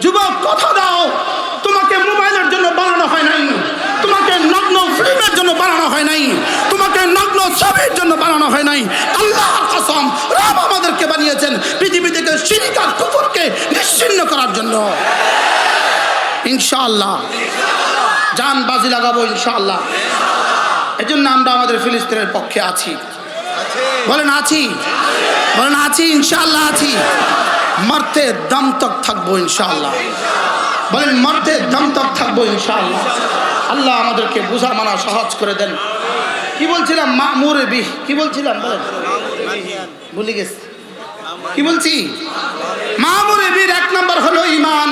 যুবক, কথা দাও। তোমাকে মোবাইলের জন্য বানানো হয় নাই। তোমাকে নগ্ন ফিল্মের জন্য বানানো হয় নাই। তোমাকে নগ্ন ছবির জন্য বানানো হয় নাই। আল্লাহ কসম রাম আমাদেরকে বানিয়েছেন পৃথিবী থেকে সিরিকার কুকুরকে নিশ্চিন্ন করার জন্য। ইনশাআল্লাহ। জান বাজি লাগাবো ইনশাআল্লাহ। এই জন্য আমরা আমাদের ফিলিস্তিনের পক্ষে আছি। বলেন আছি। বলেন আছি, ইনশাআল্লাহ আছি। মরতে দম তক থাকব ইনশাআল্লাহ। বলেন, মরতে দম তক থাকব ইনশাআল্লাহ। আল্লাহ আমাদেরকে বোঝা মানা সহজ করে দেন। কি বলছিলাম? মামুরে বিহ কি বলছিলাম? বলেন। ভুলে গেছি। কি বলছি? মামুরে বীর এক নম্বর হলো ইমান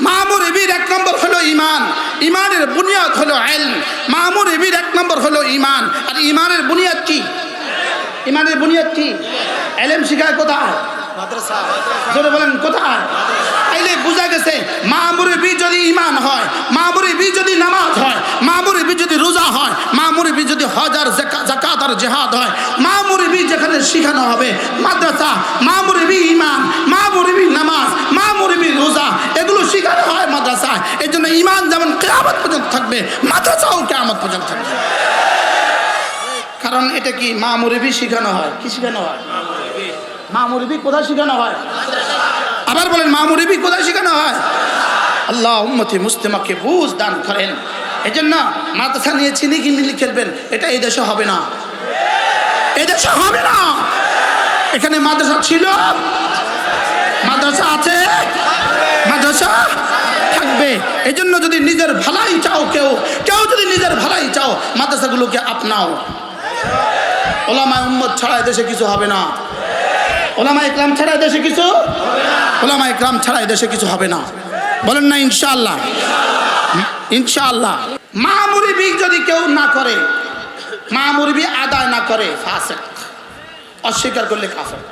মামুর এবির এক নম্বর হলো ইমান ইমানের বুনিয়াদ হলো আইল। মামুর এবির এক নম্বর হলো ইমান আর ইমানের বুনিয়াদ কি? ইমানের বুনিয়াদ কি? এলেম শিখায় কোথায়? জোরে বলেন, কোথায়? তাইলে বোঝা গেছে মামুরে বি যদি ইমান হয় মামুরে বি যদি নামাজ হয় মামুরে বি যদি রোজা হয় মামুরে বি যদি হজার জাকাত আর জেহাদ হয় মামুরে বি যেখানে শিখানো হবে, মাদ্রাসা মামুরে বি ইমান মামুরে বি নামাজ মামুরে বি রোজা, এগুলো শিখানো হয় মাদ্রাসায়। এই জন্য ইমান যেমন কেয়ামত পর্যন্ত থাকবে, মাদ্রাসাও কেয়ামত পর্যন্ত থাকবে। কারণ এটা কি মা মুরবি শিখানো হয়? কি শিখানো হয়? মা মুরবি কোথায় শিখানো হয়? আবার বলেন, মা মুরবি কোথায় শিখানো হয়? আল্লাহ উম্মতি মুস্তেমাকে বুঝ দান করেন। এই জন্য মাদ্রাসা নিয়ে চিনি কিনি খেলবেন এটা এই দেশে হবে না। এই দেশে হবে না। এখানে মাদ্রাসা ছিল, মাদ্রাসা আছে, মাদ্রাসা থাকবে। এই জন্য যদি নিজের ভালাই চাও কেউ কেউ যদি নিজের ভালাই চাও, মাদ্রাসাগুলোকে আপনাও। ওলামায় উম্মত ছাড়া দেশে কিছু হবে না। ওলামা ইকরাম ছাড়া দেশে কিছু ওলামা ইকরাম ছাড়া দেশে কিছু হবে না। বলেন না, ইনশাআল্লাহ। ইনশাআল্লাহ। মা মুরিবি যদি কেউ না করে, মা মুরিবি আদায় না করে, ফাসেক। অস্বীকার করলে কাফের।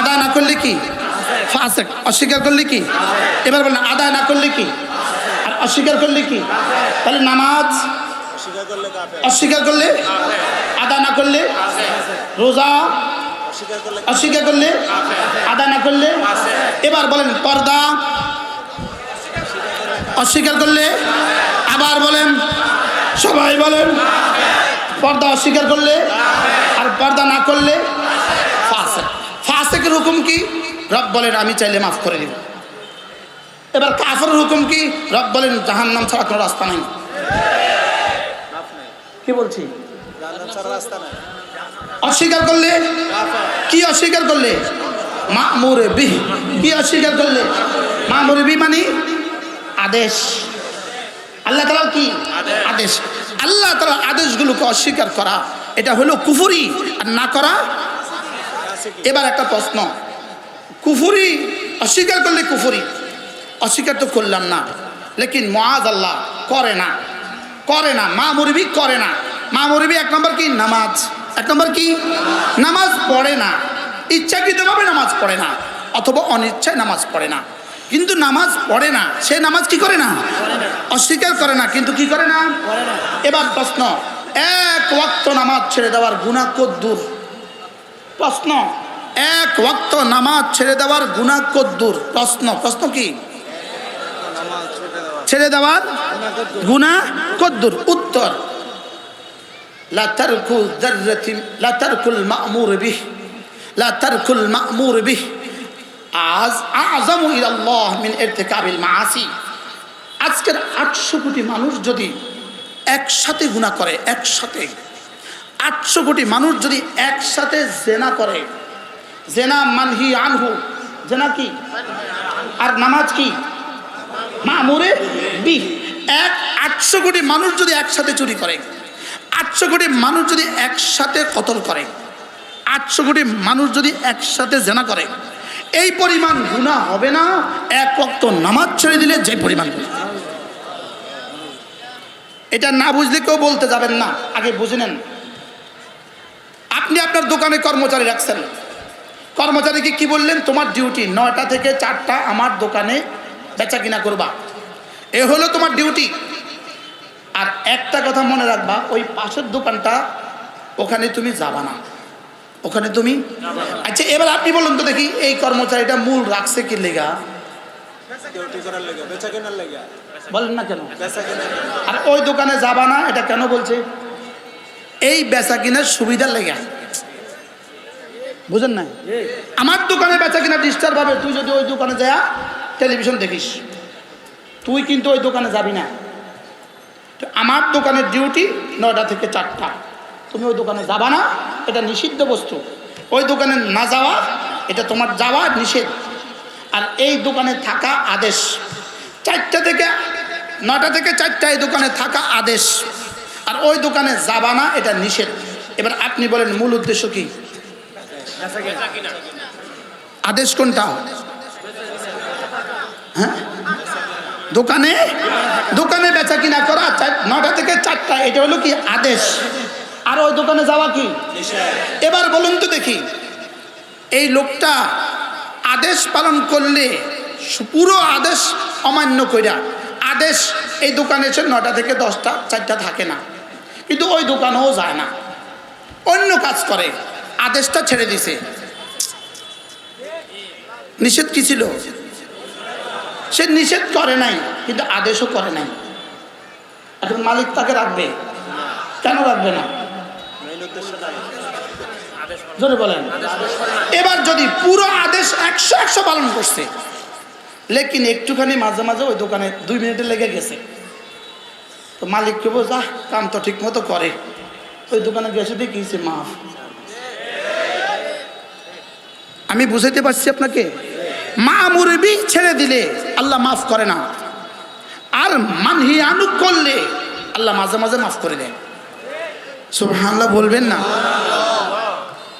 আদায় না করলে কি? ফাসেক। অস্বীকার করলে কি? এবার বলেন, আদায় না করলে কি? আর অস্বীকার করলে কি? তাহলে নামাজ অস্বীকার করলে আদা না করলে রোজা অস্বীকার করলে আদা না করলে? এবার বলেন পর্দা। অস্বীকার করলে? আবার বলেন সবাই বলেন পর্দা অস্বীকার করলে? আর পর্দা না করলে? ফাসেক। ফাসেকের হুকুম কি? রব বলেন আমি চাইলে মাফ করে দিব। এবার কাফের হুকুম কি? রব বলেন জাহান নাম ছাড়া কোনো রাস্তা নাই। কি বলছি? অস্বীকার করলে? কি অস্বীকার করলে? মামুরে বি কি অস্বীকার করলে? মামুরে বি মানে আদেশ। আল্লাহ তালা কি? আদেশ। আল্লাহ তালা আদেশগুলোকে অস্বীকার করা, এটা হলো কুফুরি আর না করা। এবার একটা প্রশ্ন। কুফুরি, অস্বীকার করলে কুফুরি? অস্বীকার তো করলাম না। লেকিন মহাজ আল্লাহ করে না। করে না। মা মুরবি করে না। মা মুরবি এক নম্বর কি? নামাজ। এক নম্বর কি? নামাজ পড়ে না। ইচ্ছাকৃতভাবে নামাজ পড়ে না, অথবা অনিচ্ছায় নামাজ পড়ে না। কিন্তু নামাজ পড়ে না, সে নামাজ কি করে না? অস্বীকার করে না, কিন্তু কি করে না? এবার প্রশ্ন, এক ওয়াক্ত নামাজ ছেড়ে দেওয়ার গুণা কদ্দুর? প্রশ্ন, এক ওয়াক্ত নামাজ ছেড়ে দেওয়ার গুণা কদ্দুর? প্রশ্ন প্রশ্ন কি? ছেড়ে দেওয়ার গুণা কদ্দুর। উত্তর আজ মিন আজকের আটশো কোটি মানুষ যদি একসাথে গুণা করে, একসাথে। আটশো কোটি মানুষ যদি একসাথে জেনা করে, জেনা মানহি আনহু, জেনা কি? আর নামাজ কি? মামুরে বি এক আটশো কোটি মানুষ যদি একসাথে চুরি করে আটশো কোটি মানুষ যদি একসাথে কতল করে, আটশো কোটি মানুষ যদি একসাথে জেনা করে, এই পরিমাণ গুণা হবে না, এক অক্ত নামাজ ছেড়ে দিলে যে পরিমাণ। এটা না বুঝলে কেউ বলতে যাবেন না, আগে বুঝে নেন। আপনি আপনার দোকানে কর্মচারী রাখছেন। কর্মচারীকে কি বললেন? তোমার ডিউটি নয়টা থেকে চারটা আমার দোকানে বেচা কিনা করবা। এ হলো তোমার ডিউটি। আর একটা কথা মনে রাখবা ওই পাশের দোকানটা ওখানে তুমি যাবা না। ওখানে তুমি আচ্ছা এবার আপনি বলুন তো দেখি এই কর্মচারীটা মূল রাখছে কি লেগা? বলেন না কেন? আর ওই দোকানে যাবা না এটা কেন বলছে? এই বেচা কিনার সুবিধার লেগে। বুঝেন না আমার দোকানে বেচা কিনা ডিস্টার্ব হবে। তুই যদি ওই দোকানে যা টেলিভিশন দেখিস। তুই কিন্তু ওই দোকানে যাবি না। তো আমার দোকানের ডিউটি নয়টা থেকে চারটা। তুমি ওই দোকানে যাবা না, এটা নিষিদ্ধ বস্তু। ওই দোকানে না যাওয়া, এটা তোমার যাওয়া নিষেধ। আর এই দোকানে থাকা আদেশ। চারটা থেকে নটা থেকে চারটা এই দোকানে থাকা আদেশ। আর ওই দোকানে যাবা না, এটা নিষেধ। এবার আপনি বলেন, মূল উদ্দেশ্য কি? আদেশ কোনটা? হ্যাঁ? দোকানে? দোকানে বেচা কিনা করা নটা থেকে চারটা, এটা হলো কি আদেশ। আর ওই দোকানে যাওয়া কি? এবার বলুন তো দেখি, এই লোকটা আদেশ পালন করলে পুরো আদেশ অমান্য কইরা, আদেশ এই দোকানে এসে নটা থেকে দশটা, চারটা থাকে না। কিন্তু ওই দোকানেও যায় না। অন্য কাজ করে, আদেশটা ছেড়ে দিছে। নিষেধ কি ছিল? সে নিষেধ করে নাই কিন্তু আদেশও করে নাই। এখন মালিক তাকে রাখবে? কেন রাখবে না? বলেন। এবার যদি পুরো আদেশ একশো একশো পালন করছে লেকিন একটুখানি মাঝে মাঝে ওই দোকানে দুই মিনিটে লেগে গেছে। তো মালিক কে বলছে "আহ, কাম তো ঠিক মতো করে। ওই দোকানে গেছে দিয়ে কিছে মাফ। আমি বুঝাইতে পারছি আপনাকে মা মুরবি ছেড়ে দিলে আল্লাহ মাফ করে না। আর মানহি আনুক করলে আল্লাহ মাঝে মাঝে মাফ করে দেয়। সুবহানাল্লাহ বলবেন না।